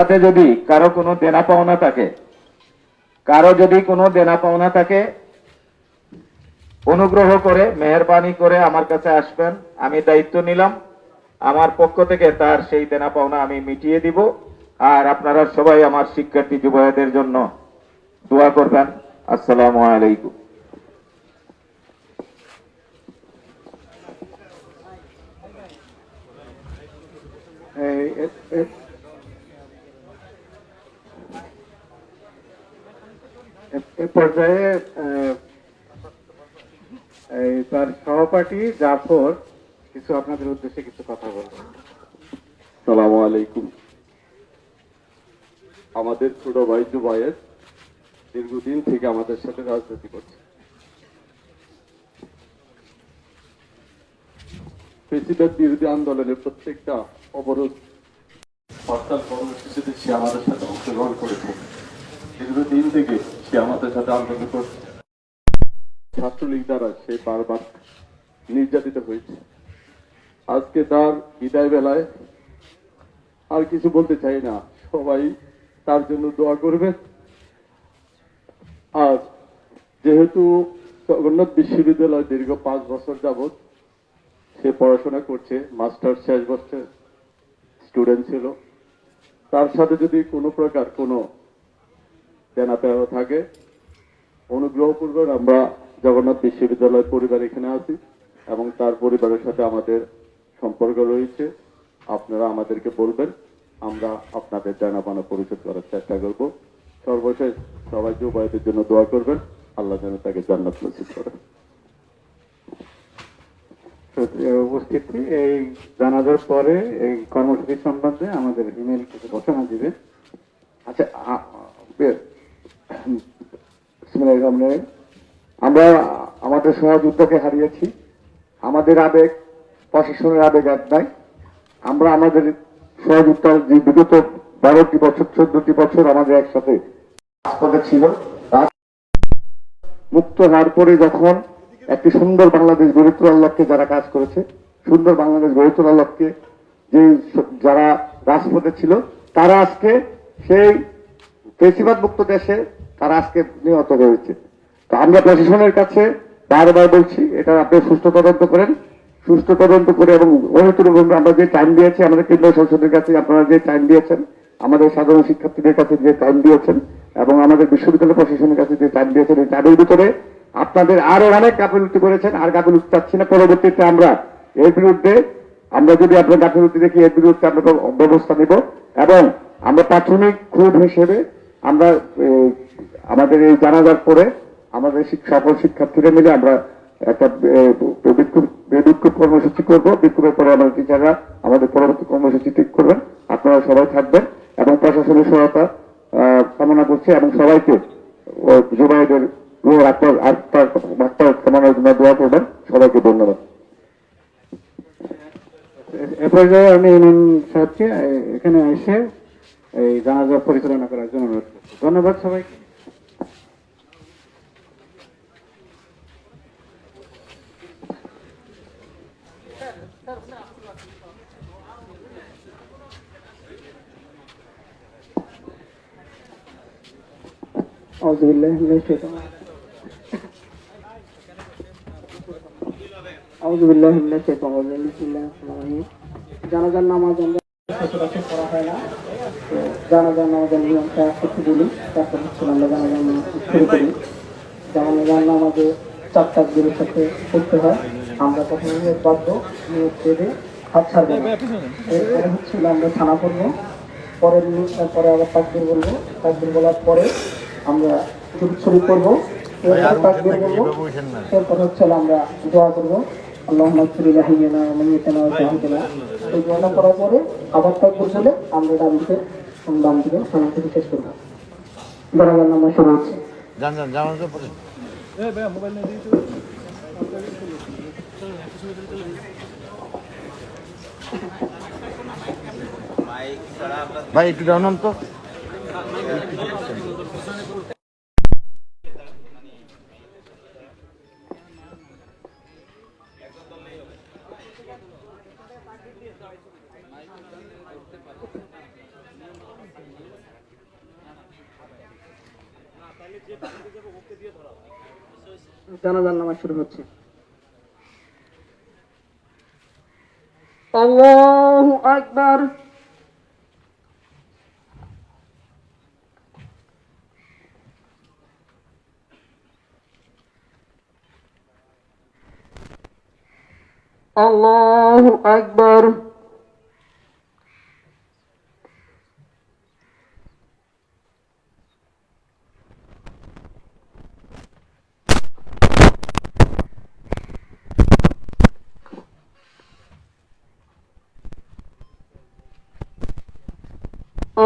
সাথে যদি কারও কোনো দেনা পাওনা থাকে, কারও যদি কোনো দেনা পাওনা থাকে, অনুগ্রহ করে, মেহরবানি করে আমার কাছে আসবেন, আমি দায়িত্ব নিলাম, আমার পক্ষ থেকে তার সেই দেনা পাওনা আমি মিটিয়ে দিব, আর আপনারা সবাই আমার শিক্ষার্থী যুবকদের জন্য দোয়া করবেন। আসসালামু আলাইকুম। এই এ- এ- এ- এ পর্যায়ে তার সহপাঠী জাফর কিছু আপনাদের উদ্দেশ্যে কিছু কথা বলবেন। সালাম আলাইকুম। আমাদের ছোট ভাই জুবায়ের দীর্ঘদিন থেকে আমাদের সাথে রাজনীতি করছে। প্রেসিডেন্ট বিরোধী আন্দোলনের প্রত্যেকটা অবরোধ, হরতাল কর্মসূচিতে সে আমাদের সাথে অংশগ্রহণ করেছে। দীর্ঘদিন থেকে সে আমাদের সাথে করছে। ছাত্রলীগ দ্বারা সে বারবার নির্যাতিত হয়েছে। আজকে তার বিদায় বেলায় আর কিছু বলতে চাই না। সবাই তার জন্য দোয়া করবেন। আর যেহেতু জগন্নাথ বিশ্ববিদ্যালয় দীর্ঘ পাঁচ বছর যাবৎ সে পড়াশোনা করছে মাস্টার শেষ বছর স্টুডেন্ট ছিল। তার সাথে যদি কোনো প্রকার কোনো পেওয়া থাকে। অনুগ্রহপূর্বক আমরা জগন্নাথ বিশ্ববিদ্যালয় পরিবার এখানে আছি এবং তার পরিবারের সাথে আমাদের সম্পর্ক রয়েছে। আপনারা আমাদেরকে বলবেন আমরা আপনাদের জানাবানা পরিশোধ করার চেষ্টা করব। সর্বশেষ সবাই যুবাইদের জন্য দোয়া করবেন। আল্লাহ যেন তাকে জান্নাত নসিব করেন। উপস্থিতি এই জানাজার পরে এই কর্মসূচি সম্বন্ধে আমাদের ইমেল কিছু ঘোষণা দিবে আচ্ছা। বিসমিল্লাহির রহিম। আমরা আমাদের সহযোদ্ধাকে হারিয়েছি আমাদের আবেগ, প্রশাসনের আবেগ এক নাই আমরা আমাদের সহযোদ্ধার যে বিগত বারোটি বছর, চোদ্দটি বছর আমাদের একসাথে রাজপথে ছিল মুক্ত হওয়ার পরে যখন একটি সুন্দর বাংলাদেশ গড়ে তোলার লক্ষ্যে যারা কাজ করেছে, সুন্দর বাংলাদেশ গড়ে তোলার লক্ষ্যে যে যারা রাজপথে ছিল, তারা আজকে সেই পেশিবাদ মুক্ত দেশে তারা আজকে নিহত হয়েছে। তো আমরা প্রশাসনের কাছে বারবার বলছি, এটা আপনি সুস্থ তদন্ত করেন। সুস্থ তদন্ত করে এবং আমরা যে টাইম দিয়েছি, আমাদের কেন্দ্রীয় সংসদের কাছে আপনারা যে টাইম দিয়েছেন, আমাদের সাধারণ শিক্ষার্থীদের কাছে যে টাইম দিয়েছেন, এবং আমাদের বিশ্ববিদ্যালয় প্রশাসনের কাছে যে টাইম দিয়েছেন, এই টাইমের ভিতরে আপনাদের আরও অনেক গাফিলতি করেছেন, আর গাফিলতি চাচ্ছি না। পরবর্তীতে আমরা এর বিরুদ্ধে, আমরা যদি আপনার গাফিলতি দেখি, এর বিরুদ্ধে আমরা ব্যবস্থা নেব। এবং আমরা প্রাথমিক খুব হিসেবে আমরা আমাদের এই জানাজার পরে আমাদের সকল শিক্ষার্থীরা মিলে আমরা একটা বিক্ষোভ কর্মসূচি করব। বিক্ষোভের পরে আমাদের টিচাররা আমাদের পরবর্তী কর্মসূচি ঠিক করবেন। আপনারা সবাই থাকবেন এবং প্রশাসনের সহায়তা কামনা করছি এবং সবাইকে জুবাইদের দোয়া সবাইকে ধন্যবাদ। আমি সাহেবকে এখানে এসে এই জানাজা পরিচালনা করার জন্য অনুরোধ করছি। ধন্যবাদ সবাইকে। أعوذ بالله من الشيطان أعوذ بالله من الشيطان الرجيم بسم الله الرحمن الرحيم জানাজার নামাজ আমরা সচরাচর পড়া হয় না তো জানাজার নামাজের নিয়মটা একটু বলি তারপর হচ্ছে আমরা জানাজার নামাজ শুরু করি জানাজার নামাজে চারটা দিনের সাথে পড়তে হয় আমরা প্রথমে নিয়োগ বাধ্য নিয়োগ দেবে হাত ছাড়বো না এরপরে হচ্ছে আমরা থানা পড়বো পরের নিয়োগ পরে আবার তাকবির বলবো তাকবির বলার পরে আমরা করব হচ্ছে আমরা দোয়া করব। আল্লাহ এই দোয়াটা করার পরে আবার তাকবির বলে আমরা ডান দিকে বাম দিকে সামনে থেকে শেষ করব। বরাবর নামাজ শুরু হচ্ছে পরে ভাই একটু ডাউন হন তো। জানাজার নামাজ শুরু হচ্ছে আল্লাহু আকবার। আল্লাহু আকবার।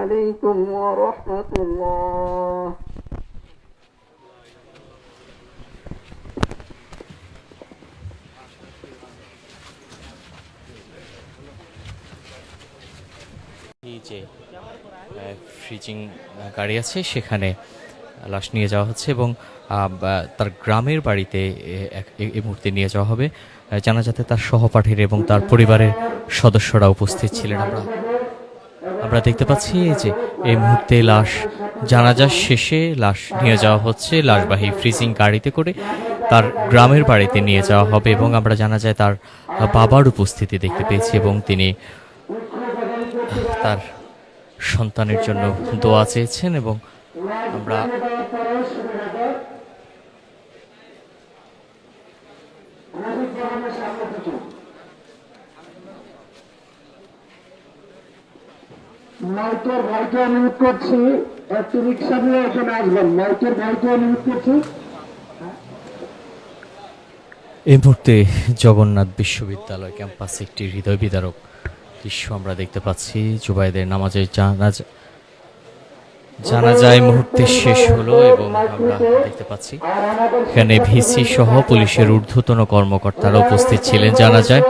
আলাইকুম ওয়া রাহমাতুল্লাহ এই যে ফ্রিজিং গাড়ি আছে, সেখানে লাশ নিয়ে যাওয়া হচ্ছে এবং তার গ্রামের বাড়িতে এই মুহূর্তে নিয়ে যাওয়া হবে। জানা যাতে তার সহপাঠীর এবং তার পরিবারের সদস্যরা উপস্থিত ছিলেন আমরা। আমরা দেখতে পাচ্ছি যে, এই মুহূর্তে লাশ জানাজা শেষে লাশ নিয়ে যাওয়া হচ্ছে। লাশবাহী ফ্রিজিং গাড়িতে করে তার গ্রামের বাড়িতে নিয়ে যাওয়া হবে এবং আমরা জানা যায় তার বাবার উপস্থিতি দেখতে পেয়েছি এবং তিনি তার সন্তানের জন্য দোয়া চেয়েছেন এবং আমরা মাইকের ভাইকে অনুরোধ করছি, একটু রিক্সা নিয়ে এখানে আসবেন। মাইকের ভাইকে অনুরোধ করছি। এই মুহূর্তে জগন্নাথ বিশ্ববিদ্যালয় ক্যাম্পাসে একটি হৃদয় বিদারক দৃশ্য আমরা দেখতে পাচ্ছি। জুবাইদের নামাজের জানাজা জানাজা এই মুহূর্তে শেষ হলো এবং আমরা দেখতে পাচ্ছি। এখানে ভিসি সহ পুলিশের ঊর্ধ্বতন কর্মকর্তারা উপস্থিত ছিলেন, জানা যায়।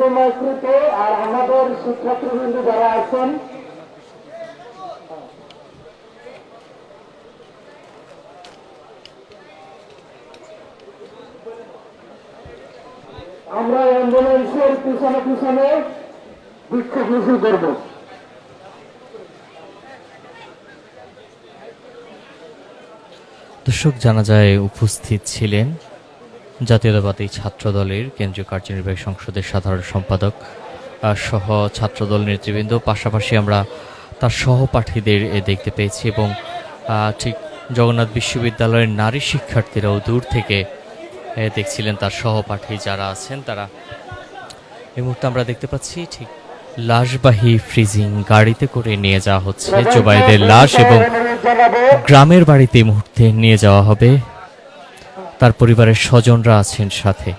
পরিবার উদ্যম আর আমাদের শিক্ষার্থীবৃন্দ যারা আছেন, আমরা অ্যাম্বুলেন্সের পিছনে পিছনে বিক্ষোভ মিছিল করব। দর্শক জানাজায় উপস্থিত ছিলেন জাতীয়তাবাদী ছাত্র দলের কেন্দ্রীয় কার্যনির্বাহী সংসদের সাধারণ সম্পাদক সহ ছাত্রদল নেতৃবৃন্দ। পাশাপাশি আমরা তার সহপাঠীদের এ দেখতে পেয়েছি এবং ঠিক জগন্নাথ বিশ্ববিদ্যালয়ের নারী শিক্ষার্থীরাও দূর থেকে দেখছিলেন তার সহপাঠী যারা আছেন তারা। এই মুহূর্তে আমরা দেখতে পাচ্ছি ঠিক লাশবাহী ফ্রিজিং গাড়িতে করে নিয়ে যাওয়া হচ্ছে। জোবাইদের লাশ এবং গ্রামের বাড়িতে এই মুহূর্তে নিয়ে যাওয়া হবে। তার পরিবারের স্বজনরা আছেন সাথে।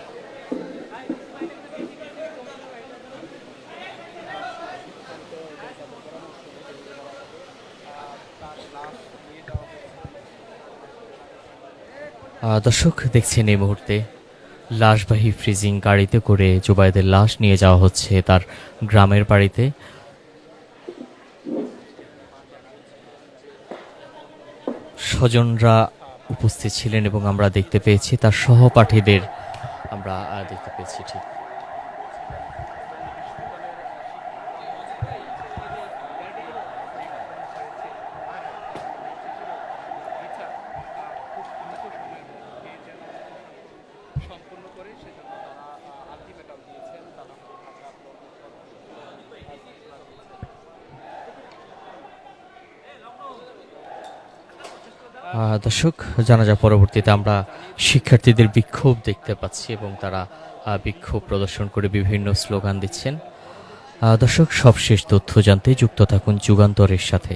দর্শক, দেখছেন এই মুহূর্তে লাশবাহী ফ্রিজিং গাড়িতে করে জুবাইদের লাশ নিয়ে যাওয়া হচ্ছে তার গ্রামের বাড়িতে। স্বজনরা উপস্থিত ছিলেন এবং আমরা দেখতে পেয়েছি তার সহপাঠীদের আমরা দেখতে পেয়েছি ঠিক। দর্শক জানাজা পরবর্তীতে আমরা শিক্ষার্থীদের বিক্ষোভ দেখতে পাচ্ছি এবং তারা বিক্ষোভ প্রদর্শন করে বিভিন্ন স্লোগান দিচ্ছেন। দর্শক, সবশেষ তথ্য জানতে যুক্ত থাকুন যুগান্তরের সাথে।